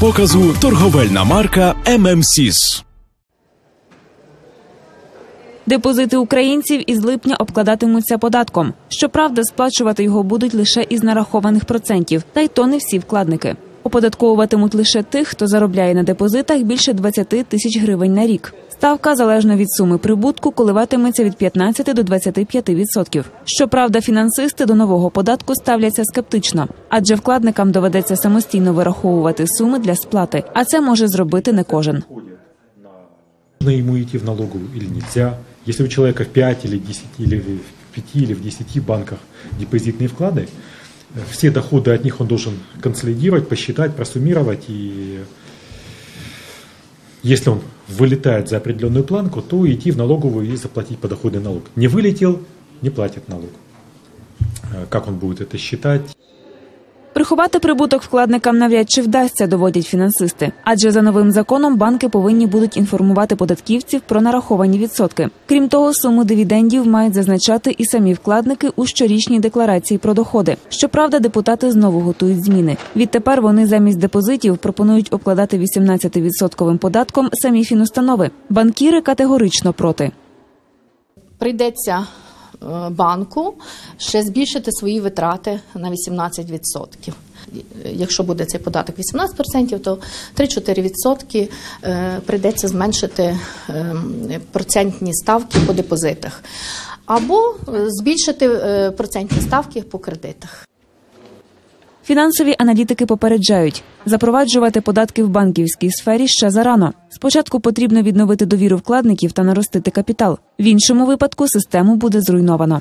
показу торговельна марка ММСІС. Депозити українців із липня обкладатимуться податком. Щоправда, сплачувати його будуть лише із нарахованих процентів, та й то не всі вкладники. Оподатковуватимуть лише тих, хто заробляє на депозитах більше 20 тисяч гривень на рік. Ставка залежно від суми прибутку коливатиметься від 15 до 25 відсотків. Щоправда, фінансисти до нового податку ставляться скептично, адже вкладникам доведеться самостійно вираховувати суми для сплати, а це може зробити не кожен. Нужно ему идти в налоговую или нельзя. Если у человека в 5 или 10 или в 5 или в 10 банках депозитные вклады, э, все доходы от них он должен консолидировать, посчитать, просуммировать. И если он вылетает за определенную планку, то идти в налоговую и заплатить подоходный налог. Не вылетел, не платит налог. Э, Как он будет это считать? Приховати прибуток вкладникам навряд чи вдасться, доводять фінансисти. Адже за новим законом банки повинні будуть інформувати податківців про нараховані відсотки. Крім того, суму дивідендів мають зазначати і самі вкладники у щорічній декларації про доходи. Щоправда, депутати знову готують зміни. Відтепер вони замість депозитів пропонують обкладати 18-відсотковим податком самі фінустанови. Банкіри категорично проти. прийдеться банку ще збільшити свої витрати на 18%. Якщо буде цей податок 18%, то 3-4% е, прийдеться зменшити е, процентні ставки по депозитах. Або е, збільшити е, процентні ставки по кредитах. Фінансові аналітики попереджають, запроваджувати податки в банківській сфері ще зарано. Спочатку потрібно відновити довіру вкладників та наростити капітал. В іншому випадку систему буде зруйновано.